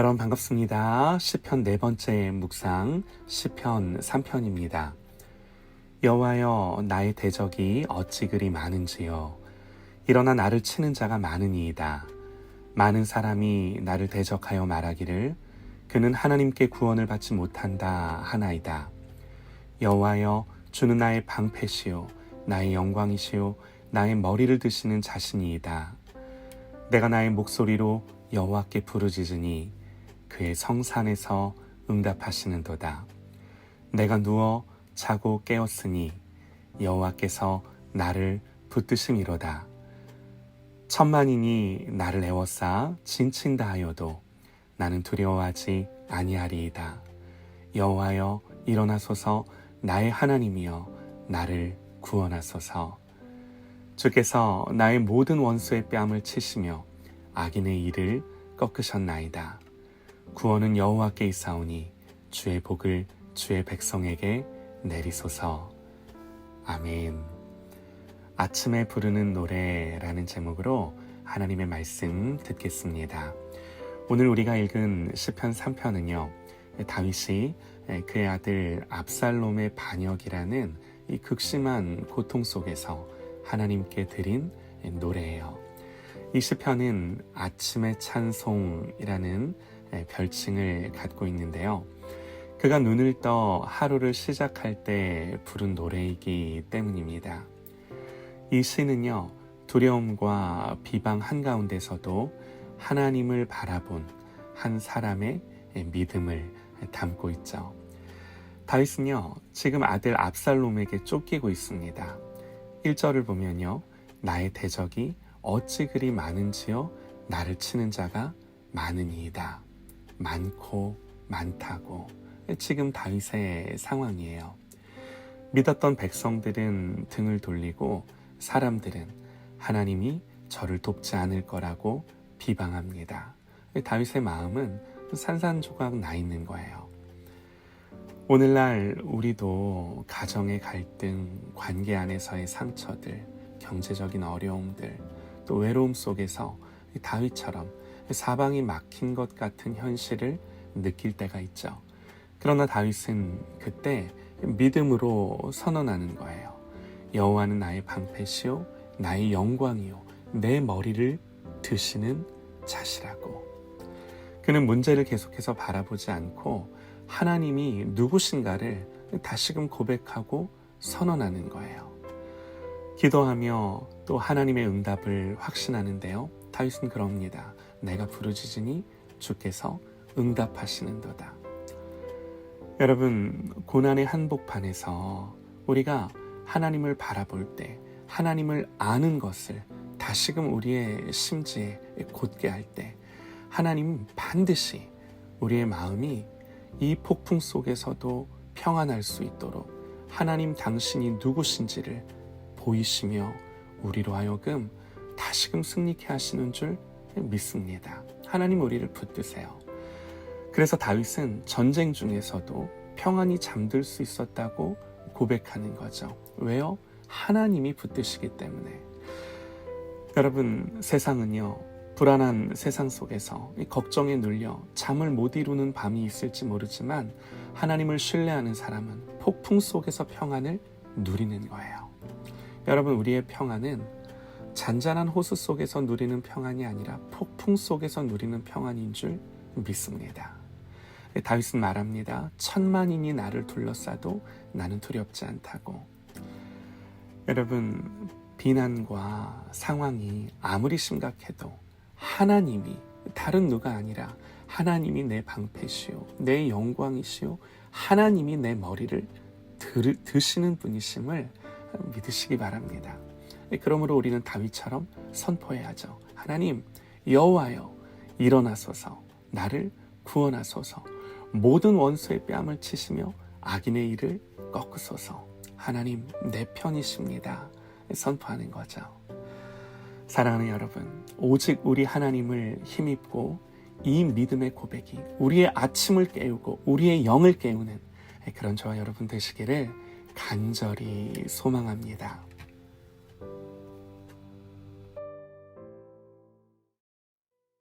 여러분 반갑습니다. 시편 네 번째 묵상 시편 3편입니다. 여호와여 나의 대적이 어찌 그리 많은지요 일어나 나를 치는 자가 많으니이다. 많은 사람이 나를 대적하여 말하기를 그는 하나님께 구원을 받지 못한다 하나이다. 여호와여 주는 나의 방패시요 나의 영광이시요 나의 머리를 드시는 자신이이다. 내가 나의 목소리로 여호와께 부르짖으니 그의 성산에서 응답하시는도다. 내가 누워 자고 깨었으니 여호와께서 나를 붙드심이로다. 천만인이 나를 애워싸 진친다 하여도 나는 두려워하지 아니하리이다. 여호와여 일어나소서 나의 하나님이여 나를 구원하소서. 주께서 나의 모든 원수의 뺨을 치시며 악인의 일을 꺾으셨나이다. 구원은 여호와께 있사오니 주의 복을 주의 백성에게 내리소서. 아멘. 아침에 부르는 노래라는 제목으로 하나님의 말씀 듣겠습니다. 오늘 우리가 읽은 시편 3편은요. 다윗이 그의 아들 압살롬의 반역이라는 이 극심한 고통 속에서 하나님께 드린 노래예요. 이 시편은 아침의 찬송이라는 별칭을 갖고 있는데요. 그가 눈을 떠 하루를 시작할 때 부른 노래이기 때문입니다. 이 시는요, 두려움과 비방 한가운데서도 하나님을 바라본 한 사람의 믿음을 담고 있죠. 다윗은요, 지금 아들 압살롬에게 쫓기고 있습니다. 1절을 보면요, 나의 대적이 어찌 그리 많은지요, 나를 치는 자가 많으니이다. 많고 많다고. 지금 다윗의 상황이에요. 믿었던 백성들은 등을 돌리고 사람들은 하나님이 저를 돕지 않을 거라고 비방합니다. 다윗의 마음은 산산조각 나 있는 거예요. 오늘날 우리도 가정의 갈등, 관계 안에서의 상처들, 경제적인 어려움들, 또 외로움 속에서 다윗처럼 사방이 막힌 것 같은 현실을 느낄 때가 있죠. 그러나 다윗은 그때 믿음으로 선언하는 거예요. 여호와는 나의 방패시요 나의 영광이요 내 머리를 드시는 자시라고. 그는 문제를 계속해서 바라보지 않고 하나님이 누구신가를 다시금 고백하고 선언하는 거예요. 기도하며 또 하나님의 응답을 확신하는데요. 다윗은 그럽니다. 내가 부르짖으니 주께서 응답하시는도다. 여러분, 고난의 한복판에서 우리가 하나님을 바라볼 때 하나님을 아는 것을 다시금 우리의 심지에 곧게 할 때 하나님은 반드시 우리의 마음이 이 폭풍 속에서도 평안할 수 있도록 하나님 당신이 누구신지를 보이시며 우리로 하여금 다시금 승리케 하시는 줄 믿습니다. 하나님 우리를 붙드세요. 그래서 다윗은 전쟁 중에서도 평안히 잠들 수 있었다고 고백하는 거죠. 왜요? 하나님이 붙드시기 때문에. 여러분, 세상은요, 불안한 세상 속에서 걱정에 눌려 잠을 못 이루는 밤이 있을지 모르지만 하나님을 신뢰하는 사람은 폭풍 속에서 평안을 누리는 거예요. 여러분, 우리의 평안은 잔잔한 호수 속에서 누리는 평안이 아니라 폭풍 속에서 누리는 평안인 줄 믿습니다. 다윗은 말합니다. 천만인이 나를 둘러싸도 나는 두렵지 않다고. 여러분, 비난과 상황이 아무리 심각해도 하나님이 다른 누가 아니라 하나님이 내 방패시오, 내 영광이시오, 하나님이 내 머리를 들, 드시는 분이심을 믿으시기 바랍니다. 그러므로 우리는 다윗처럼 선포해야죠. 하나님, 여호와여, 일어나소서, 나를 구원하소서, 모든 원수의 뺨을 치시며 악인의 일을 꺾으소서. 하나님, 내 편이십니다. 선포하는 거죠. 사랑하는 여러분, 오직 우리 하나님을 힘입고 이 믿음의 고백이 우리의 아침을 깨우고 우리의 영을 깨우는 그런 저와 여러분 되시기를 간절히 소망합니다.